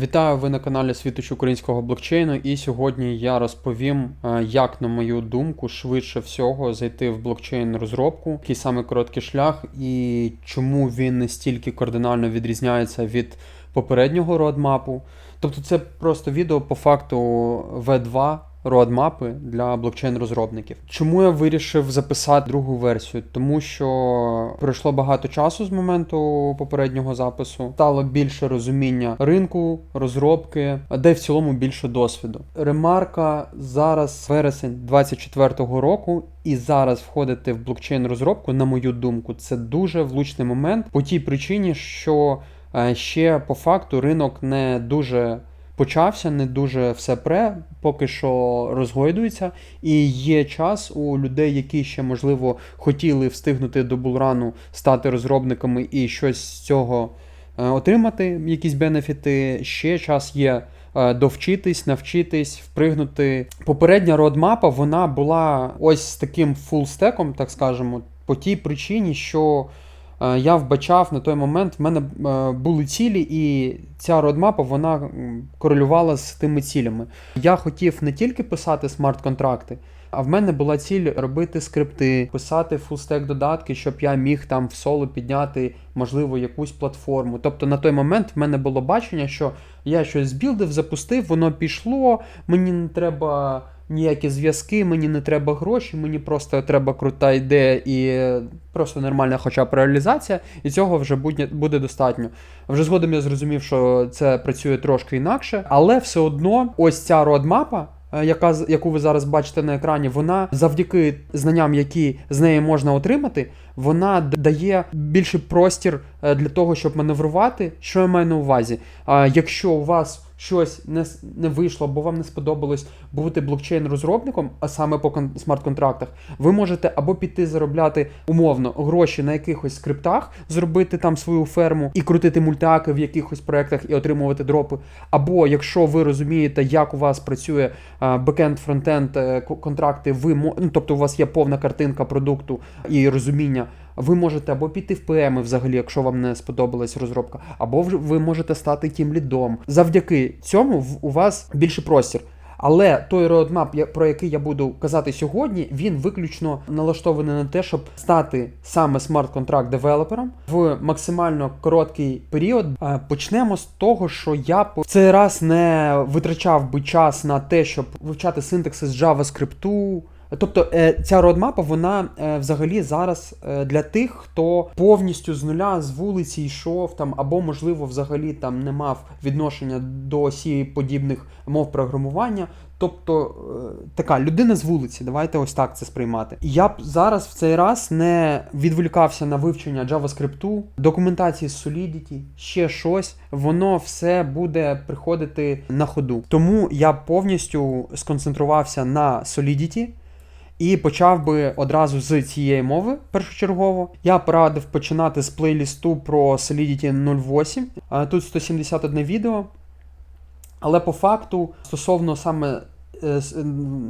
Вітаю ви на каналі Світоч українського блокчейну, і сьогодні я розповім, е, як, на мою думку, швидше всього зайти в блокчейн розробку, який саме короткий шлях, і чому він настільки кардинально відрізняється від попереднього родмапу. Тобто, це просто відео по факту V2 родмапи для блокчейн-розробників. Чому я вирішив записати другу версію? Тому що пройшло багато часу з моменту попереднього запису, стало більше розуміння ринку, розробки, а де в цілому більше досвіду. Ремарка зараз вересень 24-го року, і зараз входити в блокчейн розробку, на мою думку, це дуже влучний момент по тій причині, що е, ще по факту ринок не дуже почався, не дуже все пре, поки що розгойдується, і є час у людей, які ще можливо хотіли встигнути до булрану стати розробниками і щось з цього е, отримати, якісь бенефіти. Ще час є. е, Довчитись, навчитись, впригнути. Попередня родмапа вона була ось з таким фулстеком, так скажемо, по тій причині, що я вбачав на той момент, в мене е, були цілі, і ця родмапа вона корелювала з тими цілями. Я хотів не тільки писати смарт-контракти, а в мене була ціль робити скрипти, писати фулстек додатки, щоб я міг там в соло підняти, можливо, якусь платформу. Тобто на той момент в мене було бачення, що я щось збілдив, запустив, воно пішло, мені не треба. Ніякі зв'язки, мені не треба гроші, мені просто треба крута ідея і просто нормальна хоча б реалізація, і цього вже буде, буде достатньо. Вже згодом я зрозумів, що це працює трошки інакше, але все одно ось ця родмапа, е, яка, яку ви зараз бачите на екрані, вона завдяки знанням, які з неї можна отримати, вона дає більший простір е, для того, щоб маневрувати. Що я маю на увазі? Якщо у вас щось не, не вийшло, або вам не сподобалось бути блокчейн-розробником, а саме по кон- смарт-контрактах, ви можете або піти заробляти умовно гроші на якихось скриптах, зробити там свою ферму і крутити мультаки в якихось проектах і отримувати дропи. Або якщо ви розумієте, як у вас працює бекенд, фронтенд, е, контракти, ви ну, тобто у вас є повна картинка продукту і розуміння. Ви можете або піти в ПМ взагалі, якщо вам не сподобалась розробка, або ви можете стати тім лідом. Завдяки цьому у вас більше простір. Але той я- про який я буду казати сьогодні, він виключно налаштований на те, щоб стати саме смарт-контракт девелопером в максимально короткий період. Почнемо з того, що я в цей раз не витрачав би час на те, щоб вивчати синтаксис JavaScript, Тобто е, ця родмапа, вона е, взагалі зараз е, для тих, хто повністю з нуля з вулиці йшов там, або, можливо, взагалі там не мав відношення до осі подібних мов програмування. Тобто така людина з вулиці, давайте ось так це сприймати. Я б зараз в цей раз не відволікався на вивчення JavaScript, документації з Solidity, ще щось. Воно все буде приходити на ходу. Тому я повністю сконцентрувався на Solidity. І почав би одразу з цієї мови першочергово. Я порадив починати з плейлісту про Solidity 08. Тут 171 відео. Але по факту, стосовно саме е,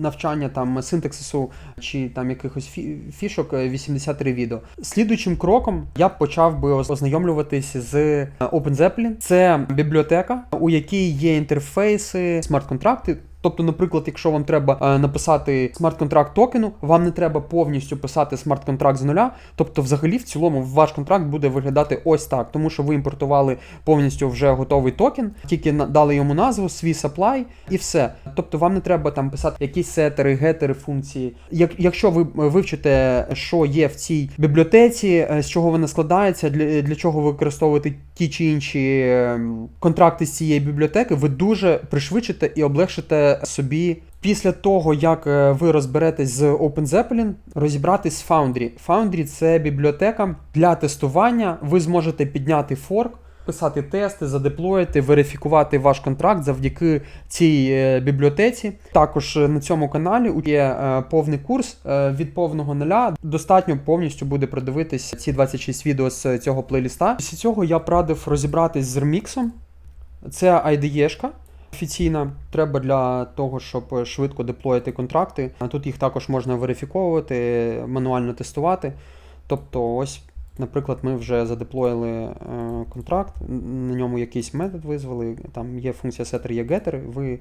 навчання там синтаксису чи там якихось фішок, е, 83 відео. Слідуючим кроком я почав би ознайомлюватися з е, OpenZeppelin. Це бібліотека, у якій є інтерфейси, смарт-контракти. Тобто, наприклад, якщо вам треба е, написати смарт-контракт токену, вам не треба повністю писати смарт-контракт з нуля. Тобто, взагалі, в цілому, ваш контракт буде виглядати ось так, тому що ви імпортували повністю вже готовий токен, тільки дали йому назву, свій supply і все. Тобто, вам не треба там писати якісь сетери, гетери, функції. Як, якщо ви вивчите, що є в цій бібліотеці, е, з чого вона складається, для, для чого ви використовуєте ті чи інші ем, контракти з цієї бібліотеки, ви дуже пришвидшите і облегшите собі. Після того, як е, ви розберетесь з OpenZeppelin, розібратись з Foundry. Foundry це бібліотека для тестування. Ви зможете підняти форк, писати тести, задеплоїти, верифікувати ваш контракт завдяки цій е, бібліотеці. Також е, на цьому каналі є повний курс від повного нуля. Достатньо повністю буде продивитись ці 26 відео з цього плейліста. Після цього я б радив розібратись з реміксом. Це IDE-шка. Офіційна треба для того, щоб швидко деплоїти контракти. А тут їх також можна верифіковувати, мануально тестувати. Тобто, ось Наприклад, ми вже задеплоїли е, контракт, на ньому якийсь метод визвали, там є функція setter, є getter, ви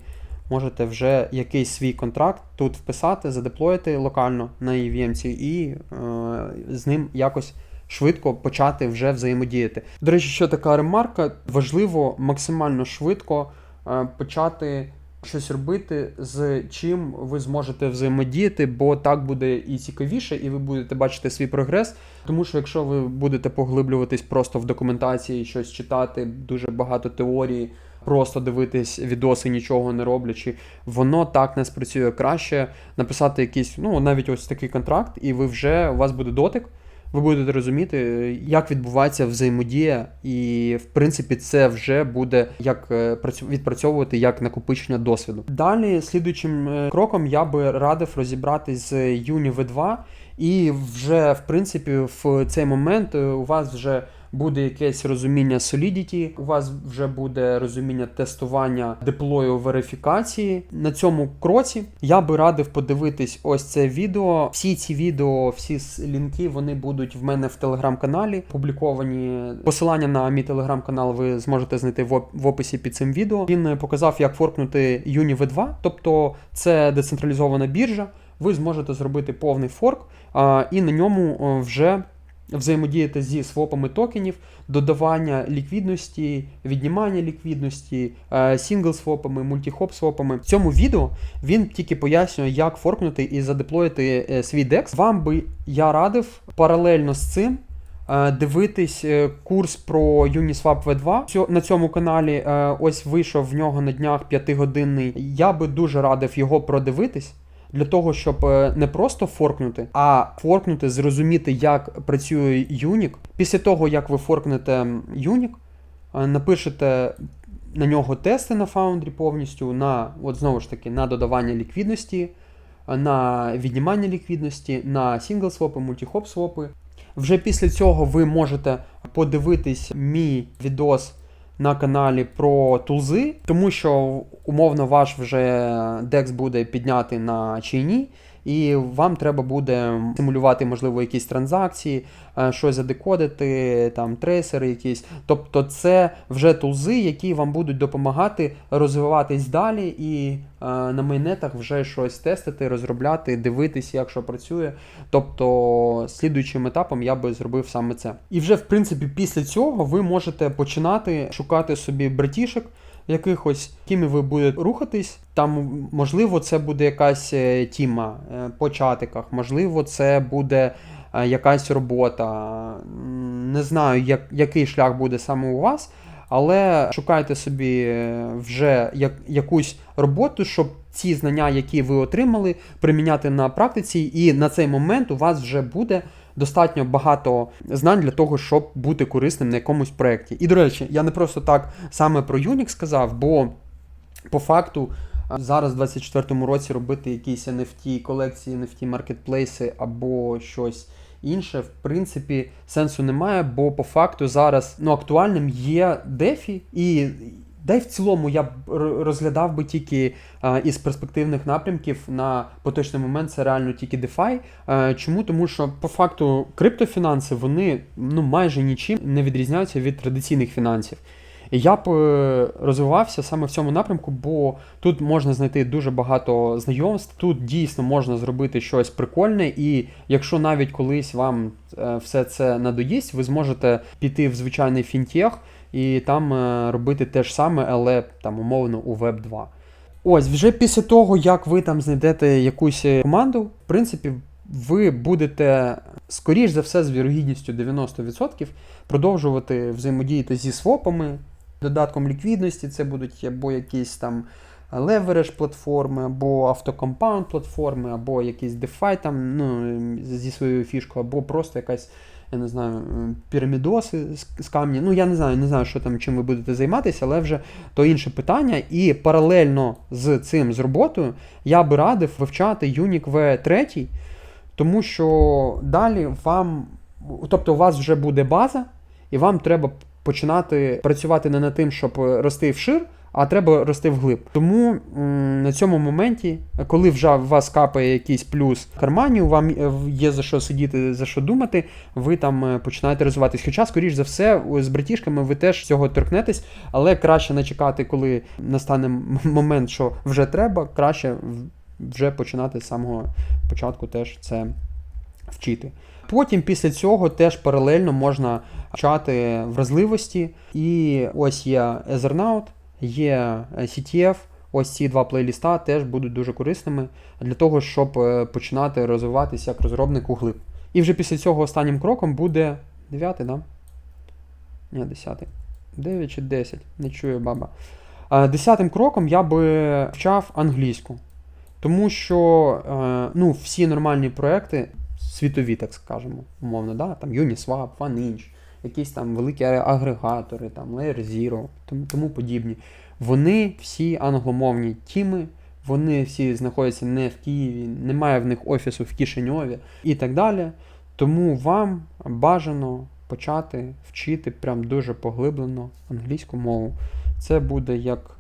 можете вже якийсь свій контракт тут вписати, задеплоїти локально на EVM і е, з ним якось швидко почати вже взаємодіяти. До речі, що така ремарка, важливо максимально швидко почати щось робити, з чим ви зможете взаємодіяти, бо так буде і цікавіше, і ви будете бачити свій прогрес. Тому що якщо ви будете поглиблюватись просто в документації, щось читати, дуже багато теорії, просто дивитись відоси, нічого не роблячи, воно так не спрацює краще. Написати якийсь, ну навіть ось такий контракт, і ви вже у вас буде дотик. Ви будете розуміти, як відбувається взаємодія, і в принципі це вже буде як е, відпрацьовувати як накопичення досвіду. Далі, слідуючим е, кроком, я би радив розібратись з Юні V2, і вже в принципі в цей момент е, у вас вже буде якесь розуміння Solidity, у вас вже буде розуміння тестування деплою верифікації. На цьому кроці я би радив подивитись ось це відео. Всі ці відео, всі лінки, вони будуть в мене в телеграм-каналі опубліковані. Посилання на мій телеграм-канал ви зможете знайти в описі під цим відео. Він е, показав, як форкнути Uni V2, тобто це децентралізована біржа. Ви зможете зробити повний форк, а, і на ньому е, вже взаємодіяти зі свопами токенів, додавання ліквідності, віднімання ліквідності, сінгл-свопами, мультихоп-свопами. В цьому відео він тільки пояснює, як форкнути і задеплоїти е, свій DEX. Вам би я радив паралельно з цим. е, Дивитись е, курс про Uniswap V2 на цьому каналі. е, Ось вийшов в нього на днях 5-годинний. Я би дуже радив його продивитись для того, щоб е, не просто форкнути, а форкнути, зрозуміти, як працює Юнік. Після того, як ви форкнете Юнік, напишете на нього тести на Foundry повністю, на от знову ж таки на додавання ліквідності, е, на віднімання ліквідності, на сінгл-свопи, мультихоп-свопи. Вже після цього ви можете подивитись мій відос на каналі про тузи, тому що умовно ваш вже декс буде піднятий на чайні, і вам треба буде симулювати, можливо, якісь транзакції, е, щось задекодити, там трейсери якісь. Тобто це вже тулзи, які вам будуть допомагати розвиватись далі і е, на майнетах вже щось тестити, розробляти, дивитись, як що працює. Тобто, слідуючим етапом я би зробив саме це. І вже, в принципі, після цього ви можете починати шукати собі братішек, якихось, якими ви будете рухатись. Там, можливо, це буде якась е, тіма е, по чатиках, можливо, це буде е, якась робота. Не знаю, як, який шлях буде саме у вас. Але шукайте собі вже як, якусь роботу, щоб ці знання, які ви отримали, приміняти на практиці, і на цей момент у вас вже буде достатньо багато знань для того, щоб бути корисним на якомусь проєкті. І, до речі, я не просто так саме про Unix сказав, бо по факту зараз, в 24-му році, робити якісь NFT колекції, NFT маркетплейси або щось інше, в принципі, сенсу немає, бо по факту зараз ну, актуальним є DeFi і. Да й в цілому я б розглядав би тільки а, із перспективних напрямків на поточний момент це реально тільки DeFi. Е, чому? Тому що по факту криптофінанси вони ну майже нічим не відрізняються від традиційних фінансів. Я б е, розвивався саме в цьому напрямку, бо тут можна знайти дуже багато знайомств, тут дійсно можна зробити щось прикольне, і якщо навіть колись вам е, все це надоїсть, ви зможете піти в звичайний фінтех і там е, робити те ж саме, але там умовно у Web 2. Ось, вже після того, як ви там знайдете якусь е, команду, в принципі, ви будете, скоріш за все, з вірогідністю 90% продовжувати взаємодіяти зі свопами, додатком ліквідності, це будуть або якісь там левередж платформи, або автокомпаунд платформи, або якісь DeFi там, ну, зі своєю фішкою, або просто якась. Я не знаю, пірамідоси з, камні. Ну, я не знаю, не знаю, що там чим ви будете займатися, але вже то інше питання. І паралельно з цим з роботою я би радив вивчати Unique V3, тому що далі вам, тобто у вас вже буде база, і вам треба починати працювати не над тим, щоб рости вшир, а треба рости вглиб. Тому на цьому моменті, коли вже у вас капає якийсь плюс в кармані, вам є за що сидіти, за що думати, ви там е, починаєте розвиватись. Хоча, скоріш за все, з братішками ви теж цього торкнетесь, але краще не чекати, коли настане момент, що вже треба, краще вже починати з самого початку теж це вчити. Потім після цього теж паралельно можна вчати вразливості. І ось є Ethernaut, є CTF. Ось ці два плейліста теж будуть дуже корисними для того, щоб е, починати розвиватися як розробник у глиб. І вже після цього останнім кроком буде 9, да? Ні, 10. 9 чи 10, не чую баба. Е, Десятим кроком я би вчав англійську. Тому що е, ну, всі нормальні проекти, світові, так скажемо, умовно, да? там Uniswap, OneInch, якісь там великі агрегатори, там Layer Zero, тому, тому подібні. Вони всі англомовні тіми, вони всі знаходяться не в Києві, немає в них офісу в Кишиньові і так далі. Тому вам бажано почати вчити прям дуже поглиблено англійську мову. Це буде як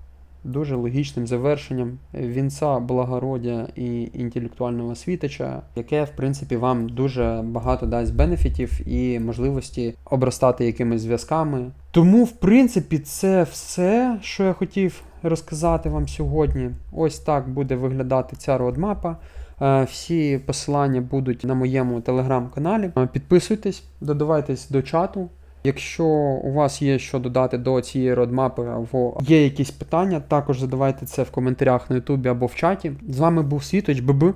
дуже логічним завершенням вінця благородя і інтелектуального світича, яке, в принципі, вам дуже багато дасть бенефітів і можливості обростати якимись зв'язками. Тому, в принципі, це все, що я хотів розказати вам сьогодні. Ось так буде виглядати ця родмапа. Е, Всі посилання будуть на моєму телеграм-каналі. Е, Підписуйтесь, додавайтесь до чату. Якщо у вас є що додати до цієї родмапи, або є якісь питання, також задавайте це в коментарях на Ютубі або в чаті. З вами був Світоч, ББ.